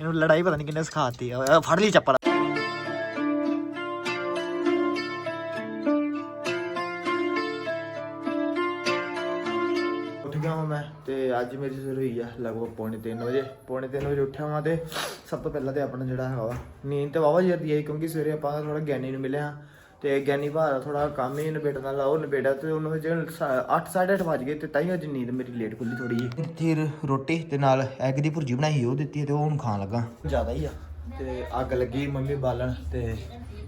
ਇਹਨੂੰ ਲੜਾਈ ਪਤਾ ਨਹੀਂ ਕਿੰਨੇ ਸਿਖਾਤੀ ਆ। ਫੜ ਲਈ ਚੱਪਲ। ਉੱਠ ਗਿਆ ਹਾਂ ਮੈਂ ਤੇ ਅੱਜ ਮੇਰੀ ਸਵੇਰ ਹੋਈ ਆ, ਲਗਭਗ ਪੌਣੇ 3 ਵਜੇ। ਪੌਣੇ 3 ਵਜੇ ਉੱਠਿਆ ਹਾਂ ਤੇ ਸਭ ਤੋਂ ਪਹਿਲਾਂ ਤੇ ਆਪਣਾ ਜਿਹੜਾ ਹੈਗਾ ਵਾ, ਨੀਂਦ ਤੇ ਵਾਵਾ ਜਲਦੀ ਆਈ, ਕਿਉਂਕਿ ਸਵੇਰੇ ਆਪਾਂ ਥੋੜਾ ਗਿਆਨੀ ਨੂੰ ਮਿਲੇ ਹਾਂ। ਤੇ ਗਿਆਨੀ ਭਾਰਾ ਥੋੜਾ ਕੰਮ ਹੀ ਨਿਬੇੜਨ ਉਹ ਨਿਬੇੜਾ ਤੇ ਉਹਨੂੰ ਜੇ 8 8:30 ਵਜ ਗਏ ਤੇ ਤਾਂ ਹੀ ਅੱਜ ਨੀਂਦ ਮੇਰੀ ਲੇਟ ਖੁੱਲੀ ਥੋੜੀ ਜੀ ਫਿਰ ਰੋਟੀ ਤੇ ਨਾਲ ਐਗ ਦੀ ਭੁਰਜੀ ਬਣਾਈ ਉਹ ਦਿੱਤੀ ਤੇ ਉਹ ਹੁਣ ਖਾਣ ਲੱਗਾ। ਜ਼ਿਆਦਾ ਹੀ ਆ ਤੇ ਅੱਗ ਲੱਗੀ ਮੰਮੀ ਬਾਲਣ ਤੇ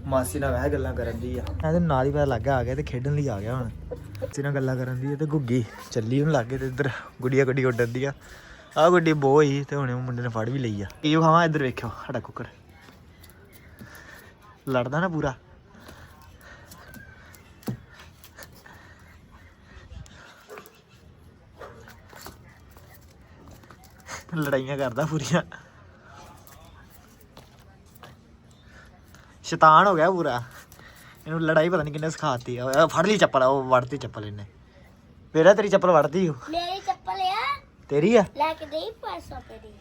ਮਾਸੀ ਨਾਲ ਵਹਿ ਗੱਲਾਂ ਕਰਨ ਦੀ ਆ। ਇਹਦੇ ਨਾਲ ਹੀ ਪਤਾ ਲੱਗਾ ਆ ਗਿਆ ਤੇ ਖੇਡਣ ਲਈ ਆ ਗਿਆ ਹੁਣ। ਮਾਸੀ ਨਾਲ ਗੱਲਾਂ ਕਰਨ ਦੀ ਤੇ ਗੁੱਗੀ ਚੱਲੀ ਹੁਣ ਲੱਗੇ ਤੇ ਇੱਧਰ ਗੁੱਡੀਆਂ ਗੁੱਡੀ ਉੱਡਣ ਦੀ ਆ। ਆ ਗੁੱਡੀ ਬੋ ਹੋਈ ਤੇ ਹੁਣ ਉਹ ਮੁੰਡੇ ਨੇ ਫੜ ਵੀ ਲਈ ਆ। ਕੀ ਖਾਵਾਂ ਇੱਧਰ ਵੇਖਿਓ ਸਾਡਾ ਕੁੱਕਰ ਲੜਦਾ ਨਾ ਪੂਰਾ। ਲੜਾਈਆਂ ਕਰਦਾ ਪੂਰੀਆਂ। ਸ਼ੈਤਾਨ ਹੋ ਗਿਆ ਪੂਰਾ। ਇਹਨੂੰ ਲੜਾਈ ਪਤਾ ਨਹੀਂ ਕਿੰਨੇ ਸਿਖਾਤੀ ਆ। ਫੜ ਲਈ ਚੱਪਲ ਉਹ ਵੜਤੀ ਚੱਪਲ ਇਹਨੇ। ਮੇਰਾ ਤੇਰੀ ਚੱਪਲ ਵੜਦੀ ਓ? ਮੇਰੀ ਚੱਪਲ ਆ। ਤੇਰੀ ਆ? ਲੈ ਕੇ ਦੇਈ 500 ਰੁਪਏ ਦੀ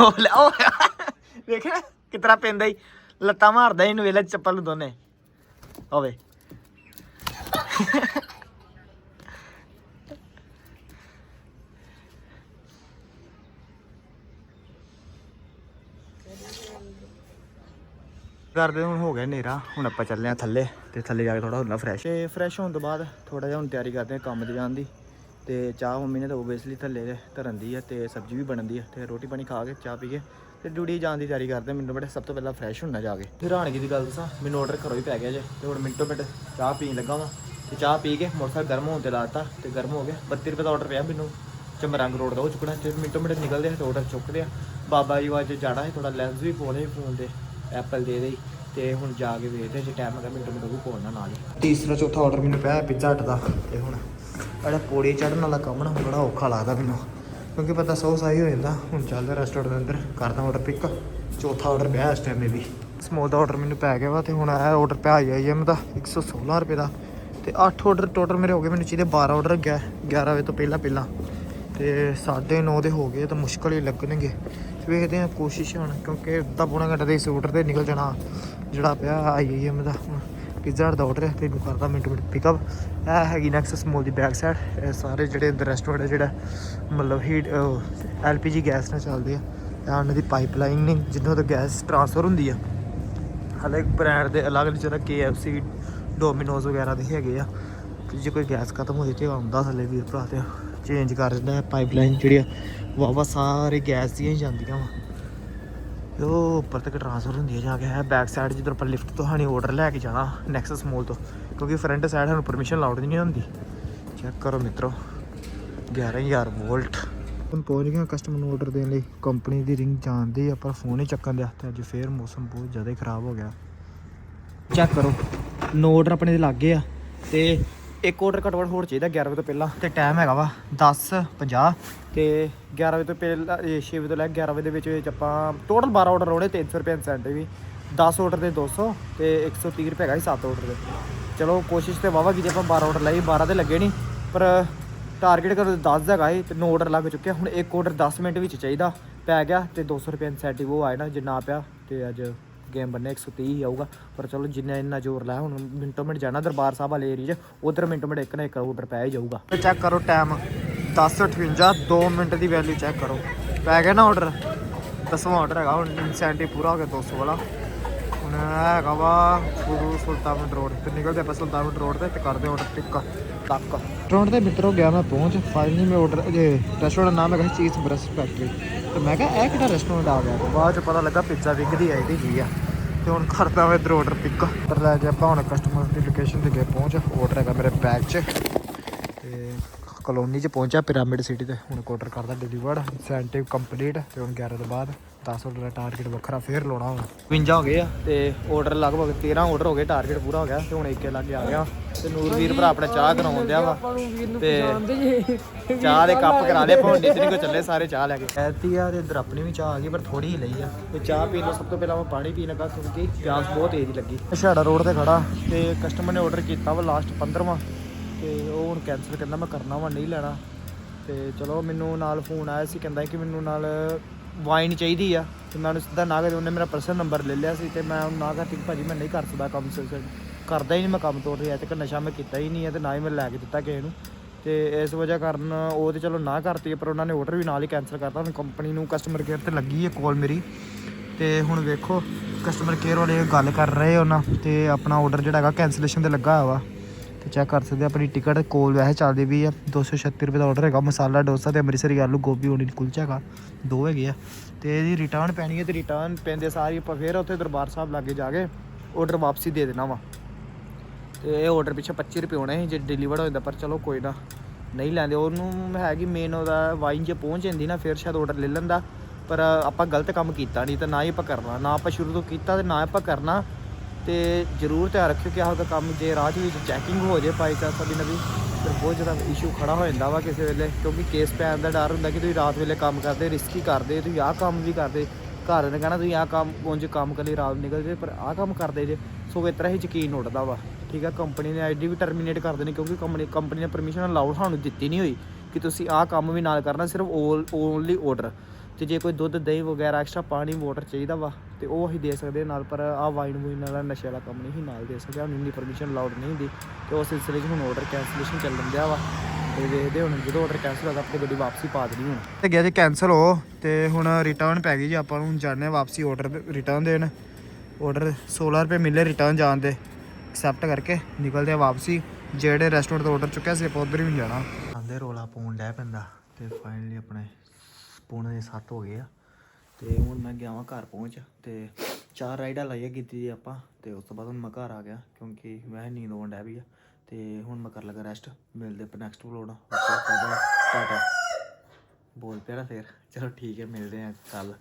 ਉਹ ਲੈ ਉਹ ਵੇਖਿਆ ਕਿਤਰਾ ਪੈਂਦਾ ਹੀ ਲੱਤਾਂ ਮਾਰਦਾ ਇਹਨੂੰ ਵੇਲੇ ਚੱਪਲ ਦੋਨੇ। ਹੋਵੇ ਕਰਦੇ ਹੁਣ ਹੋ ਗਿਆ ਹਨੇਰਾ, ਹੁਣ ਆਪਾਂ ਚੱਲੇ ਆ ਥੱਲੇ ਤੇ ਥੱਲੇ ਜਾ ਕੇ ਥੋੜਾ ਹੁੰਦਾ ਫਰੈਸ਼ ਤੇ ਫਰੈਸ਼ ਹੋਣ ਤੋਂ ਬਾਅਦ ਥੋੜਾ ਜਿਹਾ ਹੁਣ ਤਿਆਰੀ ਕਰਦੇ ਆ ਕੰਮ ਤੇ ਜਾਣ ਦੀ। ਤੇ ਚਾਹ ਮੰਮੀ ਨੇ ਤਾਂ ਓਬਵੀਅਸਲੀ ਥੱਲੇ ਧਰਨ ਦੀ ਆ ਤੇ ਸਬਜ਼ੀ ਵੀ ਬਣਨ ਦੀ ਆ ਤੇ ਰੋਟੀ ਪਾਣੀ ਖਾ ਕੇ ਚਾਹ ਪੀ ਕੇ ਤੇ ਡਿਊਟੀ ਜਾਣ ਦੀ ਤਿਆਰੀ ਕਰਦੇ ਆ। ਮੈਨੂੰ ਬੜੇ ਸਭ ਤੋਂ ਪਹਿਲਾਂ ਫਰੈਸ਼ ਹੋਣਾ ਜਾ ਕੇ। ਫਿਰ ਹਾਣਗੀ ਦੀ ਗੱਲ ਦੱਸਾਂ, ਮੈਨੂੰ ਆਰਡਰ ਘਰੋਂ ਹੀ ਪੈ ਗਿਆ ਜੇ ਤੇ ਹੁਣ ਮਿੰਟੋ ਮਿੰਟ ਚਾਹ ਪੀਣ ਲੱਗਾ ਵਾਂ। ਤੇ ਚਾਹ ਪੀ ਕੇ ਮੋਟਰਸਾਈਕਲ ਗਰਮ ਹੋਣ ਤੇ ਲਾਤਾ ਤੇ ਗਰਮ ਹੋ ਗਿਆ। 32 ਰੁਪਏ ਦਾ ਆਰਡਰ ਪਿਆ ਮੈਨੂੰ। ਚਮਰੰਗ ਰੋਡ ਦਾ, ਉਹ ਚੁੱਕਣਾ ਤੇ ਮਿੰਟੋ ਮਿੰਟ ਨਿਕਲਦੇ ਆ, ਤੇ ਆਰਡਰ ਚੁੱਕਦੇ ਆ। ਬਾਬਾ ਜੀ ਵਾਜ ਜਾਣਾ ਹੈ ਥੋੜਾ ਲੈਂਸ ਵੀ ਪੋਲੇ ਫੋਨ ਦੇ ਐਪਲ ਦੇ ਦੇ ਤੇ ਹੁਣ ਜਾ ਕੇ ਵੇਖਦੇ ਜੇ ਟਾਈਮ ਹੈਗਾ ਮਿੰਟੋ ਮਿੰਟ ਉਹ ਵੀ ਨਾਲ ਹੀ। ਤੀਸਰਾ ਚੌਥਾ ਆਰਡਰ ਮੈਨੂੰ ਪਿਆ ਪਿੱਜ਼ਾ ਹਟ ਦਾ, ਤੇ ਹੁਣ ਜਿਹੜਾ ਪੌੜੀ ਚੜਨ ਵਾਲਾ ਕੰਮ ਨਾ ਬੜਾ ਔਖਾ ਲੱਗਦਾ ਮੈਨੂੰ। ਕਿਉਂਕਿ ਪਤਾ ਸੌ ਸਾਈ ਹੋ ਜਾਂਦਾ, ਹੁਣ ਚੱਲਦਾ ਰੈਸਟੋਰੈਂਟ ਦੇ ਅੰਦਰ, ਕਰਦਾ ਆਰਡਰ ਪਿਕ ਚੌਥਾ ਆਰਡਰ ਪਿਆ ਇਸ ਟਾਈਮ ਮੇ ਵੀ। ਸਮੋਲ ਦਾ ਆਰਡਰ ਮੈਨੂੰ ਪੈ ਗਿਆ ਵਾ, ਤੇ ਹੁਣ ਇਹ ਆਰਡਰ ਪਿਆ ਆਈ ਐਮ ਦਾ 116 ਰੁਪਏ ਦਾ। ਤੇ 8 ਆਰਡਰ ਟੋਟਲ ਮੇਰੇ ਹੋ ਗਏ, ਮੈਨੂੰ ਚਾਹੀਦੇ 12 ਆਰਡਰ ਗਿਆ 11 ਵਜੇ ਤੋਂ ਪਹਿਲਾਂ ਪਹਿਲਾਂ ਤੇ 9:30 ਦੇ ਹੋ ਗਏ ਤਾਂ ਮੁਸ਼ਕਲ ਹੀ ਲੱਗਣਗੇ। ਵੇਖਦੇ ਆ ਕੋਸ਼ਿਸ਼ ਹੁਣ, ਕਿਉਂਕਿ ਅੱਧਾ ਪੌਣਾ ਘੰਟਾ ਦੇ ਇਸ ਆਰਡਰ ਤੇ ਨਿਕਲ ਜਾਣਾ, ਜਿਹੜਾ ਪਿਆ ਆਈ ਐਮ ਦਾ। ਹੁਣ ਪਿਜ਼ਾ ਦਾ ਆਰਡਰ ਹੈ ਤੇ ਇਹਨੂੰ ਕਰਦਾ ਮਿੰਟ ਮਿੰਟ ਪਿਕਅਪ ਇਹ ਹੈਗੀ ਨੈਕਸਸ ਮੋਲ ਦੀ ਬੈਕ ਸਾਈਡ ਇਹ ਸਾਰੇ ਜਿਹੜੇ ਅੰਦਰ ਰੈਸਟੋਰੈਂਟ ਹੈ ਜਿਹੜਾ ਮਤਲਬ ਹੀਟ ਐਲਪੀਜੀ ਗੈਸ ਨਾਲ ਚੱਲਦੇ ਆ। ਇਹ ਉਹਨਾਂ ਦੀ ਪਾਈਪਲਾਈਨ ਨਹੀਂ, ਜਿੱਦੋਂ ਤੋਂ ਗੈਸ ਟ੍ਰਾਂਸਫਰ ਹੁੰਦੀ ਆ। ਹਲੇ ਬ੍ਰਾਂਡ ਦੇ ਅਲੱਗ ਅਲੱਗ ਜਿਹੜਾ KFC ਡੋਮਿਨੋਜ਼ ਵਗੈਰਾ ਦੇ ਹੈਗੇ ਆ। ਤੇ ਜੇ ਕੋਈ ਗੈਸ ਖਤਮ ਹੋ ਜੇ ਤੇ ਆਉਂਦਾ ਥੱਲੇ ਵੀਰ ਭਰਾ ਤੇ। ਚੇਂਜ ਕਰ ਦਿੰਦਾ ਪਾਈਪਲਾਈਨ ਜਿਹੜੀ ਆ ਵਾਵਾ ਸਾਰੇ ਗੈਸ ਦੀਆਂ ਹੀ ਜਾਂਦੀਆਂ ਵਾ। ਉਹ ਉੱਪਰ ਤੱਕ ਟ੍ਰਾਂਸਫਰ ਹੁੰਦੀ ਹੈ ਜਾ ਕੇ, ਹੈ ਬੈਕ ਸਾਈਡ ਜਿੱਧਰ ਆਪਾਂ ਲਿਫਟ ਤੋਂ ਹਾਣੀ ਆਰਡਰ ਲੈ ਕੇ ਜਾਣਾ ਨੈਕਸਸ ਮੋਲ ਤੋਂ, ਕਿਉਂਕਿ ਫਰੰਟ ਸਾਈਡ ਸਾਨੂੰ ਪਰਮਿਸ਼ਨ ਲਾਉਡ ਨਹੀਂ ਹੁੰਦੀ। ਚੈੱਕ ਕਰੋ ਮਿੱਤਰੋ 11000 ਵੋਲਟ। ਹੁਣ ਪਹੁੰਚ ਗਏ ਕਸਟਮਰ ਨੂੰ ਆਰਡਰ ਦੇਣ ਲਈ। ਕੰਪਨੀ ਦੀ ਰਿੰਗ ਜਾਣਦੇ ਆ, ਪਰ ਫੋਨ ਹੀ ਚੱਕਣ ਦੇ ਤੇ ਅੱਜ ਫੇਰ ਮੌਸਮ ਬਹੁਤ ਜ਼ਿਆਦਾ ਖਰਾਬ ਹੋ ਗਿਆ। ਚੈੱਕ ਕਰੋ ਨੋ ਆਰਡਰ ਆਪਣੇ ਦੇ ਲੱਗੇ ਆ, ਤੇ ਇੱਕ ਆਰਡਰ ਘੱਟੋ ਘੱਟ ਹੋਰ ਚਾਹੀਦਾ 11 ਵਜੇ ਤੋਂ ਪਹਿਲਾਂ। ਤੇ ਟਾਈਮ ਹੈਗਾ ਵਾ 10:50 ਤੇ 11 ਵਜੇ ਤੋਂ ਪਹਿਲਾਂ 6 ਵਜੇ ਤੋਂ ਲੈ ਕੇ 11 ਵਜੇ ਦੇ ਵਿੱਚ ਵਿੱਚ ਆਪਾਂ ਟੋਟਲ 12 ਆਰਡਰ ਹੋਣੇ 300 ਰੁਪਏ ਇਨਸੈਂਟਿਵ ਵੀ। 10 ਆਰਡਰ ਦੇ 200 ਤੇ 130 ਰੁਪਏ ਹੈਗਾ ਸੀ 7 ਆਰਡਰ ਦੇ। ਚਲੋ ਕੋਸ਼ਿਸ਼ ਤੇ ਵਾਵਾ ਕੀਤੀ ਆਪਾਂ 12 ਆਰਡਰ ਲਈ 12 ਦੇ ਲੱਗੇ ਨਹੀਂ ਪਰ ਟਾਰਗੇਟ ਕਰੋ 10 ਦਾ ਹੈਗਾ ਸੀ ਤੇ 9 ਆਰਡਰ ਲੱਗ ਚੁੱਕਿਆ ਹੁਣ ਇੱਕ ਆਰਡਰ 10 ਮਿੰਟ ਵਿੱਚ ਚਾਹੀਦਾ, ਪੈ ਗਿਆ ਤੇ 200 ਰੁਪਏ ਇਨਸੈਂਟਿਵ ਉਹ ਆਇਆ ਨਾ ਜੇ ਨਾ ਪਿਆ ਤੇ ਅੱਜ ਗੇਮ ਬੰਨੇ 130 ਹੀ ਆਊਗਾ। ਪਰ ਚਲੋ ਜਿੰਨਾ ਇੰਨਾ ਜ਼ੋਰ ਲਾਇਆ, ਹੁਣ ਮਿੰਟੋ ਮਿੰਟ ਜਾਣਾ ਦਰਬਾਰ ਸਾਹਿਬ ਵਾਲੇ ਏਰੀਆ 'ਚ, ਉਧਰ ਮਿੰਟੋ ਮਿੰਟ ਇੱਕ ਨਾ ਇੱਕ ਆਰਡਰ ਪੈ ਹੀ ਜਾਊਗਾ। ਚੈੱਕ ਕਰੋ ਟਾਈਮ 10:58 2 ਮਿੰਟ ਦੀ ਵੈਲਿਊ ਚੈੱਕ ਕਰੋ। ਪੈ ਗਿਆ ਨਾ ਆਰਡਰ ਦਸਵਾਂ ਆਰਡਰ ਹੈਗਾ, ਹੁਣ ਇਨਸੈਂਟਿਵ ਪੂਰਾ ਹੋ ਗਿਆ 200 ਵਾਲਾ। ਹੁਣ ਹੈਗਾ ਵਾ ਗੁਰੂ ਸੁਲਤਾਨ ਰੋਡ ਤੇ, ਨਿਕਲਦੇ ਆਪਾਂ ਸੁਲਤਾਨਪੁਰ ਰੋਡ ਤੇ ਤੇ ਕਰਦੇ ਆਰਡਰ ਪਿਕ ਤੱਕ ਰੈਸਟੋਰੈਂਟ ਦੇ ਮਿੱਤਰੋ ਗਿਆ ਮੈਂ ਪਹੁੰਚ ਫਾਈਨਲੀ ਮੈਂ ਆਰਡਰ ਇਹ ਰੈਸਟੋਰੈਂਟ ਦਾ ਨਾਮ ਹੈਗਾ ਚੀਜ਼ ਬ੍ਰਸ ਫੈਕਟਰੀ ਤੇ ਮੈਂ ਕਿਹਾ, ਇਹ ਕਿਹੜਾ ਰੈਸਟੋਰੈਂਟ ਆ ਗਿਆ? ਬਾਅਦ ਚ ਪਤਾ ਲੱਗਾ ਪਿੱਜ਼ਾ ਵਿੰਗ ਦੀ ਆਈਡੀ ਜੀ ਆ। ਤੇ ਹੁਣ ਕਰਦਾ ਮੈਂ ਇਧਰ ਆਰਡਰ ਪਿਕ ਪਰ ਲੈ ਕੇ ਆਪਾਂ ਹੁਣ ਕਸਟਮਰ ਦੀ ਲੋਕੇਸ਼ਨ ਤੇ ਗਏ, ਪਹੁੰਚ ਆਰਡਰ ਹੈਗਾ ਮੇਰੇ ਬੈਗ 'ਚ। ਕਲੋਨੀ 'ਚ ਪਹੁੰਚਿਆ, ਪਿਰਾਮਿਡ ਸਿਟੀ ਤੇ। ਹੁਣ ਆਰਡਰ ਕਰਦਾ ਡਿਲੀਵਰਡ ਇਨਸੈਂਟਿਵ ਕੰਪਲੀਟ ਤੇ ਹੁਣ 11 ਤੋਂ ਬਾਅਦ 10 ਆਰਡਰ ਦਾ ਟਾਰਗੇਟ ਵੱਖਰਾ ਫੇਰ ਲਾਉਣਾ ਹੁਣ। 52 ਹੋ ਗਏ ਆ, ਤੇ ਆਰਡਰ ਲਗਭਗ 13 ਆਰਡਰ ਹੋ ਗਏ ਟਾਰਗੇਟ ਪੂਰਾ ਹੋ ਗਿਆ, ਤੇ ਹੁਣ ਇੱਕੇ ਲੱਗੇ ਆ ਗਿਆ। ਤੇ ਨੂਰਵੀਰ ਭਰਾ ਆਪਣਾ ਚਾਹ ਕਰਾਉਣ ਦਿਆ ਵਾ, ਤੇ ਚਾਹ ਦੇ ਕੱਪ ਕਰਾ ਲਏ, ਭੌਂਡੀ ਤੇ ਕੋ ਚੱਲੇ, ਸਾਰੇ ਚਾਹ ਲੈ ਕੇ। ਐਤੀ ਆ ਤੇ ਇਧਰ ਆਪਣੀ ਵੀ ਚਾਹ ਆ ਗਈ, ਪਰ ਥੋੜੀ ਹੀ ਲਈ ਆ। ਤੇ ਚਾਹ ਪੀਣ ਤੋਂ ਸਭ ਤੋਂ ਪਹਿਲਾਂ ਮੈਂ ਪਾਣੀ ਪੀਣ ਲੱਗਾ, ਕਿਉਂਕਿ ਪਿਆਸ ਬਹੁਤ ਤੇਜ਼ ਲੱਗੀ। ਛਾੜਾ ਰੋਡ ਤੇ ਖੜਾ, ਤੇ ਕਸਟਮਰ ਨੇ ਆਰਡਰ ਕੀਤਾ ਵਾ ਲਾਸਟ 15ਵਾਂ ਤੇ ਉਹ ਹੁਣ ਕੈਨਸਲ ਕਹਿੰਦਾ ਮੈਂ ਕਰਨਾ ਵਾ, ਨਹੀਂ ਲੈਣਾ। ਤੇ ਚਲੋ ਮੈਨੂੰ ਨਾਲ ਫੋਨ ਆਇਆ ਸੀ, ਕਹਿੰਦਾ ਕਿ ਮੈਨੂੰ ਨਾਲ ਵਾਈਨ ਚਾਹੀਦੀ ਆ। ਤੇ ਮੈਂ ਉਹਨੂੰ ਸਿੱਧਾ ਨਾ ਕਰ ਉਹਨੇ ਮੇਰਾ ਪਰਸਨਲ ਨੰਬਰ ਲੈ ਲਿਆ ਸੀ ਤੇ ਮੈਂ ਉਹਨੂੰ ਨਾ ਕਰਤੀ ਕਿ ਭਾਜੀ ਮੈਂ ਨਹੀਂ ਕਰ ਸਕਦਾ ਕੰਮ ਸ- ਕਰਦਾ ਹੀ ਨਹੀਂ ਮੈਂ ਕੰਮ ਤੋੜ ਰਿਹਾ ਤੇ ਨਸ਼ਾ ਮੈਂ ਕੀਤਾ ਹੀ ਨਹੀਂ ਹੈ ਤੇ ਨਾ ਹੀ ਮੈਂ ਲੈ ਕੇ ਦਿੱਤਾ ਕਿਸੇ ਨੂੰ। ਤੇ ਇਸ ਵਜ੍ਹਾ ਕਾਰਨ ਉਹ ਤੇ ਚਲੋ ਨਾ ਕਰਤੀ ਪਰ ਉਹਨਾਂ ਨੇ ਆਰਡਰ ਵੀ ਨਾਲ ਹੀ ਕੈਨਸਲ ਕਰਤਾ। ਹੁਣ ਕੰਪਨੀ ਨੂੰ ਕਸਟਮਰ ਕੇਅਰ ਤੇ ਲੱਗੀ ਹੈ ਕਾਲ ਮੇਰੀ। ਤੇ ਹੁਣ ਵੇਖੋ ਕਸਟਮਰ ਕੇਅਰ ਵਾਲੇ ਗੱਲ ਕਰ ਰਹੇ ਉਹਨਾਂ, ਤੇ ਆਪਣਾ ਆਰਡਰ ਜਿਹੜਾ ਹੈਗਾ ਕੈਨਸਲੇਸ਼ਨ ਤੇ ਲੱਗਾ ਹੋਇਆ ਵਾ। ਤੇ ਚੈੱਕ ਕਰ ਸਕਦੇ ਆ, ਆਪਣੀ ਟਿਕਟ ਕੋਲ ਵੈਸੇ ਚੱਲਦੀ ਵੀ ਆ। 236 ਰੁਪਏ ਦਾ ਆਰਡਰ ਹੈਗਾ, ਮਸਾਲਾ, ਡੋਸਾ ਤੇ ਅੰਮ੍ਰਿਤਸਰੀ ਆਲੂ, ਗੋਭੀ ਓਨੀ ਕੁਲਚਾ ਹੈਗਾ, ਦੋ ਹੈਗੇ ਆ। ਤੇ ਇਹਦੀ ਰਿਟਰਨ ਪੈਣੀ ਹੈ ਤੇ ਰਿਟਰਨ ਪੈਂਦੇ ਸਾਰੀ, ਆਪਾਂ ਫੇਰ ਉੱਥੇ ਦਰਬਾਰ ਸਾਹਿਬ ਲਾਗੇ ਜਾ ਕੇ ਆਰਡਰ ਵਾਪਸੀ ਦੇ ਦੇਣਾ ਵਾ। ਤੇ ਇਹ ਆਰਡਰ ਪਿੱਛੇ 25 ਰੁਪਏ ਹੋਣੇ ਸੀ, ਜੇ ਡਿਲੀਵਰਡ ਹੋ ਜਾਂਦਾ, ਪਰ ਚਲੋ ਕੋਈ ਨਾ, ਨਹੀਂ ਲੈਂਦੇ। ਉਹਨੂੰ ਹੈਗੀ ਮੇਨ ਉਹਦਾ ਵਾਈਨ ਜੇ ਪਹੁੰਚ ਜਾਂਦੀ ਨਾ, ਫਿਰ ਸ਼ਾਇਦ ਆਰਡਰ ਲੈ ਲੈਂਦਾ। ਪਰ ਆਪਾਂ ਗਲਤ ਕੰਮ ਕੀਤਾ ਨਹੀਂ, ਤਾਂ ਨਾ ਹੀ ਆਪਾਂ ਕਰਨਾ। ਨਾ ਆਪਾਂ ਸ਼ੁਰੂ ਤੋਂ ਕੀਤਾ ਤੇ ਨਾ ਆਪਾਂ ਕਰਨਾ। ਤੇ ਜ਼ਰੂਰ ਧਿਆਨ ਰੱਖਿਓ ਕਿ ਆਹ ਦਾ ਕੰਮ ਜੇ ਰਾਹ ਦੇ ਵਿੱਚ ਚੈਕਿੰਗ ਹੋ ਜੇ ਬਾਈ ਚਾਂਸ ਕਦੀ ਨਵੀਂ, ਫਿਰ ਬਹੁਤ ਜ਼ਿਆਦਾ ਇਸ਼ੂ ਖੜਾ ਹੋ ਜਾਂਦਾ ਵਾ ਕਿਸੇ ਵੇਲੇ, ਕਿਉਂਕਿ ਕੇਸ ਪੈਣ ਦਾ ਡਰ ਹੁੰਦਾ ਕਿ ਤੁਸੀਂ ਰਾਤ ਵੇਲੇ ਕੰਮ ਕਰਦੇ ਰਿਸਕੀ ਕਰਦੇ, ਤੁਸੀਂ ਆਹ ਕੰਮ ਵੀ ਕਰਦੇ, ਘਰ ਨੇ ਕਹਿਣਾ ਤੁਸੀਂ ਆਹ ਕੰਮ, ਉਂਝ ਕੰਮ ਕਰ ਰਾਤ ਨਿਕਲ ਜੇ ਪਰ ਆਹ ਕੰਮ ਕਰਦੇ ਜੇ, ਸੋ ਇਸ ਤਰ੍ਹਾਂ ਹੀ ਯਕੀਨ ਉੱਡਦਾ ਵਾ, ਠੀਕ ਆ ਕੰਪਨੀ ਨੇ ਆਈਡੀ ਵੀ ਟਰਮੀਨੇਟ ਕਰ ਦੇਣੀ, ਕਿਉਂਕਿ ਕੰਪਨੀ ਕੰਪਨੀ ਨੇ ਪਰਮਿਸ਼ਨ ਅਲਾਉਡ ਸਾਨੂੰ ਦਿੱਤੀ ਨਹੀਂ ਹੋਈ ਕਿ ਤੁਸੀਂ ਆਹ ਕੰਮ ਵੀ ਨਾਲ ਕਰਨਾ, ਸਿਰਫ ਓਨਲੀ ਆਰਡਰ ਤੇ ਜੇ ਕੋਈ ਦੁੱਧ ਦਹੀਂ ਵਗੈਰਾ ਐਕਸਟਰਾ ਪਾਣੀ ਵਾਟਰ ਚਾਹੀਦਾ ਵਾ ਤੇ ਉਹ ਅਸੀਂ ਦੇ ਸਕਦੇ ਹਾਂ ਨਾਲ ਪਰ ਆਹ ਵਾਈਨ ਵੂਈਨ ਵਾਲਾ ਨਸ਼ੇ ਵਾਲਾ ਕੰਮ ਨਹੀਂ ਅਸੀਂ ਨਾਲ ਦੇ ਸਕਦੇ ਸਾਨੂੰ ਇੰਨੀ ਪਰਮਿਸ਼ਨ ਅਲਾਉਡ ਨਹੀਂ ਹੁੰਦੀ ਤੇ ਉਸ ਸਿਲਸਿਲੇ 'ਚ ਹੁਣ ਆਰਡਰ ਕੈਂਸਲੇਸ਼ਨ ਚੱਲਣ ਦਿਆ ਵਾ ਤੇ ਵੇਖਦੇ ਹੁਣ ਜਦੋਂ ਆਰਡਰ ਕੈਂਸਲ ਹੋਦਾ ਆਪਣੀ ਗੱਡੀ ਵਾਪਸੀ ਪਾ ਦੇਣੀ ਹੁਣ। ਤੇ ਗਿਆ ਜੀ ਕੈਂਸਲ ਹੋ ਤੇ ਹੁਣ ਰਿਟਰਨ ਪੈ ਗਈ ਜੀ ਆਪਾਂ ਨੂੰ ਜਾਣੇ ਆ ਵਾਪਸੀ ਆਰਡਰ ਰਿਟਰਨ ਦੇਣ। ਆਰਡਰ 16 ਰੁਪਏ ਮਿਲੇ ਰਿਟਰਨ ਜਾਣ ਦੇ। ਐਕਸੈਪਟ ਕਰਕੇ ਨਿਕਲਦੇ ਆ ਵਾਪਸੀ ਜਿਹੜੇ ਰੈਸਟੋਰੈਂਟ ਤੋਂ ਆਰਡਰ ਚੁੱਕਿਆ ਸੀ ਆਪਾਂ ਉਧਰ ਵੀ ਜਾਣਾ। ਆਂਦੇ ਰੋਲਾ ਪਾਉਣ ਡੈ ਪੈਂਦਾ ਤੇ ਫਾਈਨਲੀ ਆਪਣੇ ਪੌਣੇ ਦੇ 7 ਹੋ ਗਏ ਆ। ਤੇ ਹੁਣ ਮੈਂ ਗਿਆ ਵਾਂ ਘਰ ਪਹੁੰਚ ਤੇ ਚਾਰ ਰਾਈਡਾਂ ਲਾਈਆਂ ਕੀਤੀ ਜੀ ਆਪਾਂ ਤੇ ਉਸ ਤੋਂ ਬਾਅਦ ਹੁਣ ਮੈਂ ਘਰ ਆ ਗਿਆ ਕਿਉਂਕਿ ਮੈਂ ਨੀਂਦ ਆਉਣ ਡੈ ਵੀ ਆ। ਤੇ ਹੁਣ ਮੈਂ ਕਰ ਲਗਾ ਰੈਸਟ ਮਿਲਦੇ ਪਰ ਨੈਕਸਟ ਵਲੋਗ ਟਾਟਾ। ਬੋਲ ਪਿਆ ਨਾ ਫੇਰ। ਚਲੋ ਠੀਕ ਹੈ, ਮਿਲਦੇ ਆ ਕੱਲ